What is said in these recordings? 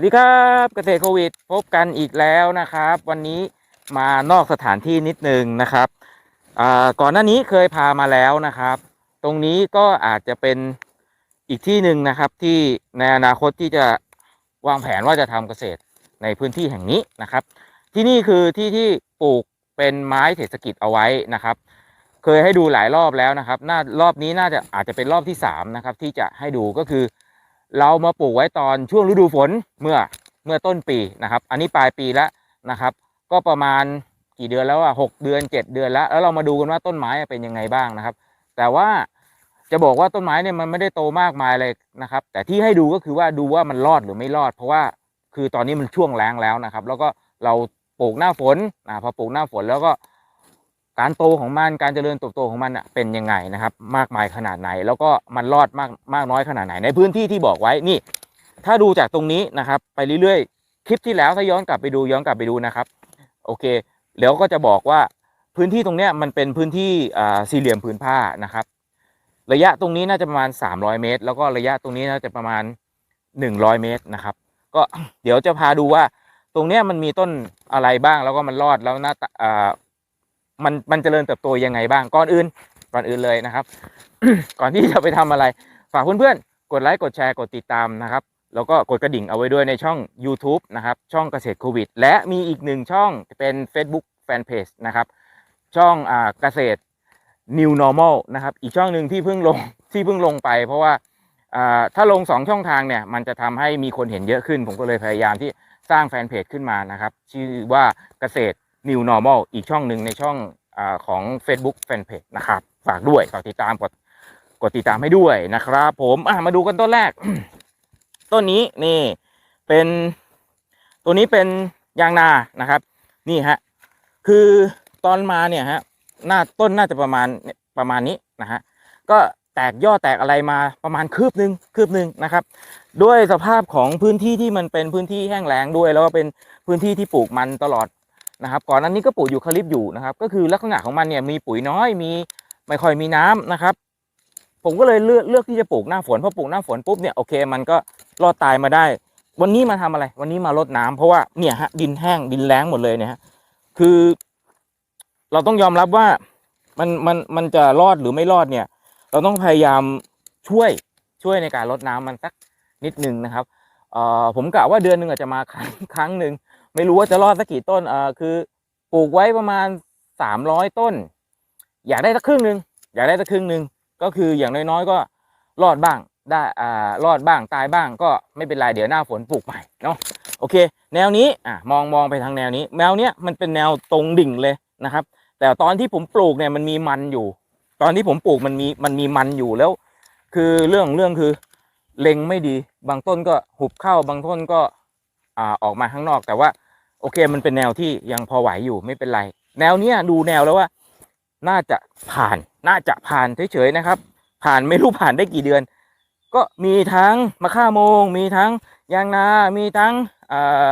สวัสดีครับเกษตรโควิด พบกันอีกแล้วนะครับ วันนี้มานอกสถานที่นิดนึงนะครับก่อนหน้านี้เคยพามาแล้วนะครับ ตรงนี้ก็อาจจะเป็นอีกที่หนึ่งนะครับที่ในอนาคตที่จะวางแผนว่าจะทำเกษตรในพื้นที่แห่งนี้นะครับ ที่นี่คือที่ที่ปลูกเป็นไม้เศรษฐกิจเอาไว้นะครับ เคยให้ดูหลายรอบแล้วนะครับน่ารอบนี้น่าจะอาจจะเป็นรอบที่สามนะครับที่จะให้ดูก็คือ เรามาปลูกไว้ตอนช่วงฤดูฝนเมื่อเมื่อต้นปีนะครับ อันนี้ปลายปีแล้วนะครับ ก็ประมาณกี่เดือนแล้วอะหกเดือนเจ็ดเดือนแล้ว แล้วเรามาดูกันว่าต้นไม้เป็นยังไงบ้างนะครับ แต่ว่าจะบอกว่าต้นไม้เนี่ยมันไม่ได้โตมากมายเลยนะครับ แต่ที่ให้ดูก็คือว่าดูว่ามันรอดหรือไม่รอด เพราะว่าคือตอนนี้มันช่วงแล้งแล้วนะครับ แล้วก็เราปลูกหน้าฝนนะพอปลูกหน้าฝนแล้วก็ การโตของมันการเจริญเติบโตของมันน่ะเป็นยังไงนะครับ มากมายขนาดไหน แล้วก็มันรอดมากมากน้อยขนาดไหนในพื้นที่ที่บอกไว้นี่ ถ้าดูจากตรงนี้นะครับ ไปเรื่อยๆ คลิปที่แล้วถ้าย้อนกลับไปดูย้อนกลับไปดูนะครับ โอเคแล้วก็จะบอกว่าพื้นที่ตรงเนี้ยมันเป็นพื้นที่สี่เหลี่ยมผืนผ้านะครับ ระยะตรงนี้น่าจะประมาณ 300 เมตร แล้วก็ระยะตรงนี้น่าจะประมาณ 100 เมตรนะครับ ก็เดี๋ยวจะพาดูว่าตรงเนี้ยมันมีต้นอะไรบ้างแล้วก็มันรอดแล้วหน้าตาอ่า มันมันเจริญเติบโตยังไงบ้างก่อนอื่น ก่อนอื่นเลยนะครับ ก่อนที่จะไปทำอะไร ฝากเพื่อนๆ กดไลค์กดแชร์กดติดตามนะครับ แล้วก็กดกระดิ่งเอาไว้ด้วยในช่อง YouTube นะครับ ช่องเกษตรโควิด และมีอีกหนึ่งช่องเป็น Facebook Fanpage นะครับ ช่องอ่าเกษตร New Normal นะครับ อีกช่องหนึ่งที่เพิ่งลงที่เพิ่งลงไป เพราะว่าอ่าถ้าลงสองช่องทางเนี่ย มันจะทำให้มีคนเห็นเยอะขึ้น ผมก็เลยพยายามที่สร้างแฟนเพจขึ้นมานะครับ ชื่อว่าเกษตร New Normal อีกช่องหนึ่งในช่องอของ Facebook Fanpage นะครับ ฝากด้วยฝากติดตามกดกดติดตามให้ด้วยนะครับผมอะมาดูกันต้นแรก ต้นนี้นี่เป็นตัวนี้เป็นยางนานะครับ นี่ฮะคือตอนมาเนี่ยฮะหน้าต้นน่าจะประมาณประมาณนี้นะฮะก็แตกยอดแตกอะไรมาประมาณคืบหนึ่งคืบหนึ่งนะครับ ด้วยสภาพของพื้นที่ที่มันเป็นพื้นที่แห้งแล้งด้วย แล้วก็เป็นพื้นที่ที่ปลูกมันตลอด นะครับก่อนหนั้นนี้ก็ปลูกยูคาลิปอยู่นะครับ ก็คือลักษณะของมันเนี่ยมีปุ๋ยน้อยมีไม่ค่อยมีน้ำนะครับ ผมก็เลยเลือกเลือกที่จะปลูกหน้าฝนพอปลูกหน้าฝนปุ๊บเนี่ยโอเค มันก็รอดตายมาได้ วันนี้มาทำอะไร วันนี้มารดน้ำเพราะว่าเนี่ยฮะดินแห้งดินแล้งหมดเลยเนี่ยฮะคือ เราต้องยอมรับว่ามันมันมันจะรอดหรือไม่รอดเนี่ย เราต้องพยายามช่วยช่วยในการรดน้ำมันสักนิดหนึ่งนะครับเอ่อผมกะว่าเดือนหนึ่งอาจจะมาครั้งครั้งหนึ่ง ไม่รู้ว่าจะรอดสักกี่ต้นเอ่อคือปลูกไว้ประมาณสามร้อยต้น อยากได้สักครึ่งหนึ่งอยากได้สักครึ่งหนึ่งก็คืออย่างน้อยๆก็รอดบ้างได้อ่ารอดบ้างตายบ้างก็ไม่เป็นไรเดี๋ยวหน้าฝนปลูกใหม่เนาะโอเค แนวนี้อะมองมองไปทางแนวนี้ แนวเนี้ยมันเป็นแนวตรงดิ่งเลยนะครับ แต่ตอนที่ผมปลูกเนี่ยมันมีมันอยู่ ตอนที่ผมปลูกมันมีมันมีมันอยู่แล้ว คือเรื่องเรื่องคือเล็งไม่ดี บางต้นก็หุบเข้าบางต้นก็ อ่าออกมาข้างนอก แต่ว่าโอเคมันเป็นแนวที่ยังพอไหวอยู่ไม่เป็นไร แนวเนี้ยดูแนวแล้วว่า น่าจะผ่านน่าจะผ่านเฉยๆนะครับ ผ่านไม่รู้ผ่านได้กี่เดือน ก็มีทั้งมะข่าโมง มีทั้งยางนา มีทั้งอ่า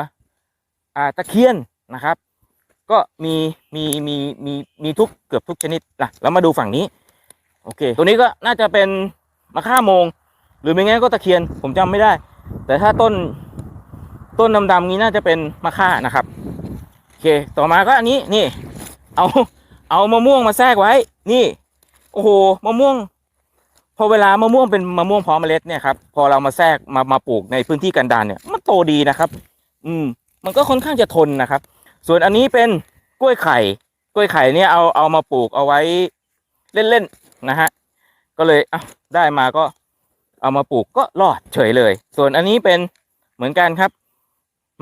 อ่าตะเคียนนะครับ ก็มีมีมีมีมีทุกเกือบทุกชนิดนะแล้วมาดูฝั่งนี้โอเค ตัวนี้ก็น่าจะเป็นมะข่าโมง หรือไม่งั้นก็ตะเคียนผมจำไม่ได้ แต่ถ้าต้น ต้นดำๆนี้น่าจะเป็นมะข่านะครับโอเคต่อมาก็อันนี้นี่ เอาเอามะม่วงมาแทรกไว้ นี่ โอ้โหมะม่วง พอเวลามะม่วงเป็นมะม่วงพร้อมเมล็ดเนี่ยครับพอเรามาแทรกมามาปลูกในพื้นที่กันดารเนี่ยมันโตดีนะครับ อืม มันก็ค่อนข้างจะทนนะครับ ส่วนอันนี้เป็นกล้วยไข่ กล้วยไข่เนี่ยเอาเอามาปลูกเอาไว้เล่นๆนะฮะก็เลยอะได้มาก็เอามาปลูกก็รอดเฉยเลย ส่วนอันนี้เป็นเหมือนกันครับ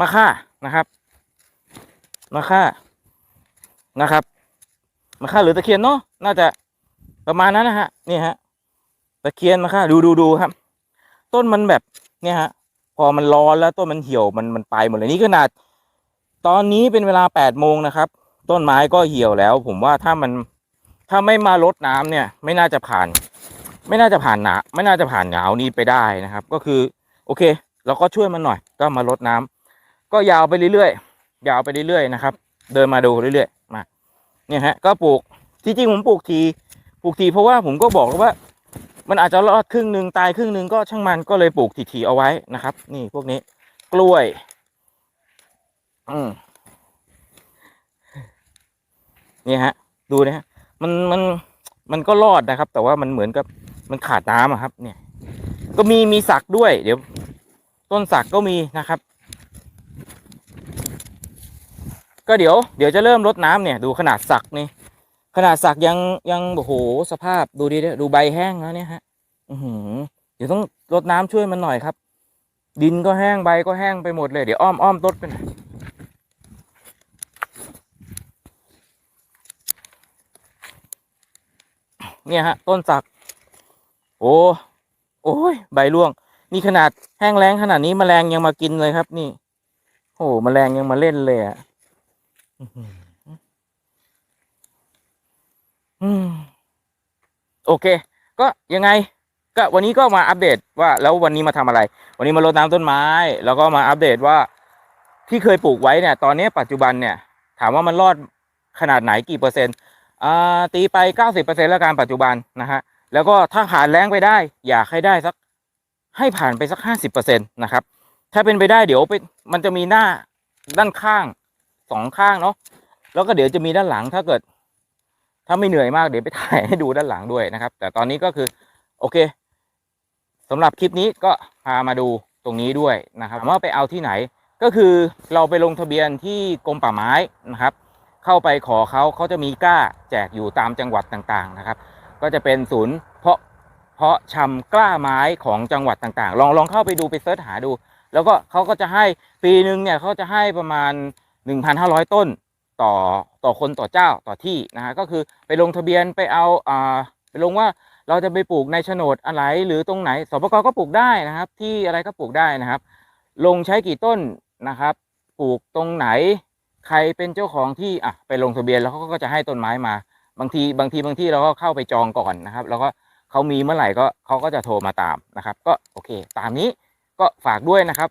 มะค่านะครับมะค่านะครับมะค่าหรือตะเคียนเนาะน่าจะประมาณนั้นนะฮะนี่ฮะตะเคียนมะค่าดูดูดูครับ ต้นมันแบบเนี่ยฮะ พอมันร้อนแล้วต้นมันเหี่ยวมันมันไปหมดเลยนี่ขนาด ตอนนี้เป็นเวลาแปดโมงนะครับ ต้นไม้ก็เหี่ยวแล้ว ผมว่าถ้ามันถ้าไม่มารดน้ำเนี่ย ไม่น่าจะผ่าน ไม่น่าจะผ่านหนาไม่น่าจะผ่านหนาวนี้ไปได้นะครับ ก็คือ โอเค เราก็ช่วยมันหน่อย ก็มารดน้ำ ก็ยาวไปเรื่อยๆยาวไปเรื่อยๆนะครับ เดินมาดูเรื่อยๆมาเนี่ยฮะก็ปลูกที่จริงผมปลูกทีปลูกทีเพราะว่าผมก็บอกแล้วว่า มันอาจจะรอดครึ่งหนึ่งตายครึ่งหนึ่งก็ช่างมันก็เลยปลูกทีๆเอาไว้นะครับ นี่พวกนี้ กล้วย อืมนี่ฮะ ดูนะฮะมันมันมันก็รอดนะครับ แต่ว่ามันเหมือนกับมันขาดน้ำอะครับ เนี่ย ก็มีมีสักด้วย เดี๋ยว ต้นสักก็มีนะครับ ก็เดี๋ยวเดี๋ยวจะเริ่มรดน้ำเนี่ยดูขนาดสักนี่ขนาดสักยังยังโอ้โหสภาพดูดิดูใบแห้งแล้วเนี่ยฮะอือเดี๋ยวต้องรดน้ำช่วยมันหน่อยครับ ดินก็แห้งใบก็แห้งไปหมดเลยเดี๋ยวอ้อมอ้อมรดไปหน่อยเนี่ยฮะ ต้นสัก โอ้โอ้ยใบร่วง นี่ขนาดแห้งแล้งขนาดนี้แมลงยังมากินเลยครับ นี่ โอ้แมลงยังมาเล่นเลยอะ โอเค ก็ยังไง ก็วันนี้ก็มาอัปเดตว่า แล้ววันนี้มาทำอะไร วันนี้มารดน้ำต้นไม้ แล้วก็มาอัปเดตว่า ที่เคยปลูกไว้เนี่ย ตอนนี้ปัจจุบันเนี่ย ถามว่ามันรอดขนาดไหนกี่เปอร์เซ็นต์อ่าตีไปเก้าสิบเปอร์เซ็นต์แล้วการปัจจุบันนะฮะ แล้วก็ถ้าผ่านแรงไปได้ อยากให้ได้สัก ให้ผ่านไปสักห้าสิบเปอร์เซ็นต์นะครับ ถ้าเป็นไปได้เดี๋ยวไปมันจะมีหน้าด้านข้าง สองข้างเนาะแล้วก็เดี๋ยวจะมีด้านหลังถ้าเกิด ถ้าไม่เหนื่อยมากเดี๋ยวไปถ่ายให้ดูด้านหลังด้วยนะครับ แต่ตอนนี้ก็คือโอเคสำหรับคลิปนี้ก็พามาดูตรงนี้ด้วยนะครับว่าไปเอาที่ไหน ก็คือเราไปลงทะเบียนที่กรมป่าไม้นะครับ เข้าไปขอเขาเขาจะมีกล้าแจกอยู่ตามจังหวัดต่างๆนะครับ ก็จะเป็นศูนย์เพาะเพาะชำกล้าไม้ของจังหวัดต่างๆ ลองลองเข้าไปดูไปเสิร์ชหาดู แล้วก็เขาก็จะให้ปีหนึ่งเนี่ยเขาจะให้ประมาณ 1,500 ต้นต่อต่อคนต่อเจ้าต่อที่นะฮะก็คือไปลงทะเบียนไปเอาอ่าไปลงว่าเราจะไปปลูกในโฉนดอะไรหรือตรงไหนสปกก็ปลูกได้นะครับ ที่อะไรก็ปลูกได้นะครับ ลงใช้กี่ต้นนะครับ ปลูกตรงไหน ใครเป็นเจ้าของที่อะไปลงทะเบียนแล้วเขาก็จะให้ต้นไม้มา บางทีบางทีบางที่เราก็เข้าไปจองก่อนนะครับ แล้วก็เขามีเมื่อไหร่ก็เขาก็จะโทรมาตามนะครับ ก็โอเค ตามนี้ก็ฝากด้วยนะครับ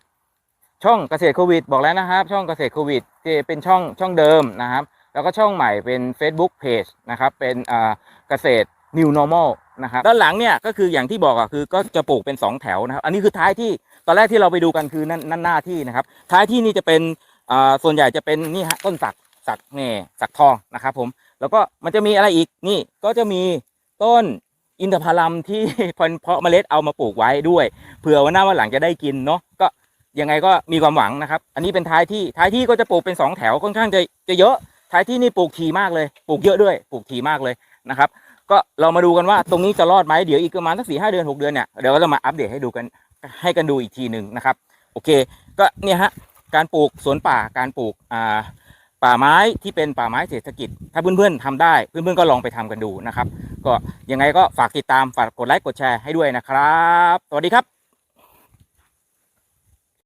ช่องเกษตรโควิดบอกแล้วนะครับ ช่องเกษตรโควิดเป็นช่องช่องเดิมนะครับ แล้วก็ช่องใหม่เป็น Facebook Page นะครับ เป็นเกษตร New Normal นะครับด้านหลังเนี่ยก็คืออย่างที่บอกอะคือก็จะปลูกเป็น 2 แถวนะครับ อันนี้คือท้ายที่ตอนแรกที่เราไปดูกันคือนั่นนั่นหน้าที่นะครับ ท้ายที่นี่จะเป็นส่วนใหญ่จะเป็นนี่ฮะต้นสักสักเนี่ยสักทองนะครับผมแล้วก็มันจะมีอะไรอีกนี่ก็จะมีต้นอินทผลัมที่เพาะเมล็ดเอามาปลูกไว้ด้วยเผื่อว่าหน้าวันหลังจะได้กินเนาะก็ ยังไงก็มีความหวังนะครับ อันนี้เป็นท้ายที่ท้ายที่ก็จะปลูกเป็นสองแถวค่อนข้างจะจะเยอะ ท้ายที่นี่ปลูกทีมากเลยปลูกเยอะด้วยปลูกทีมากเลยนะครับ ก็เรามาดูกันว่าตรงนี้จะรอดไหมเดี๋ยวอีกประมาณสักสี่ห้าเดือนหกเดือนเนี่ยเดี๋ยวก็จะมาอัปเดตให้ดูกันให้กันดูอีกทีหนึ่งนะครับ โอเค ก็เนี่ยฮะการปลูกสวนป่าการปลูกอ่าป่าไม้ที่เป็นป่าไม้เศรษฐกิจ ถ้าเพื่อนๆทำได้เพื่อนๆก็ลองไปทำกันดูนะครับ ก็ยังไงก็ฝากติดตามฝากกดไลค์กดแชร์ให้ด้วยนะครับ สวัสดีครับ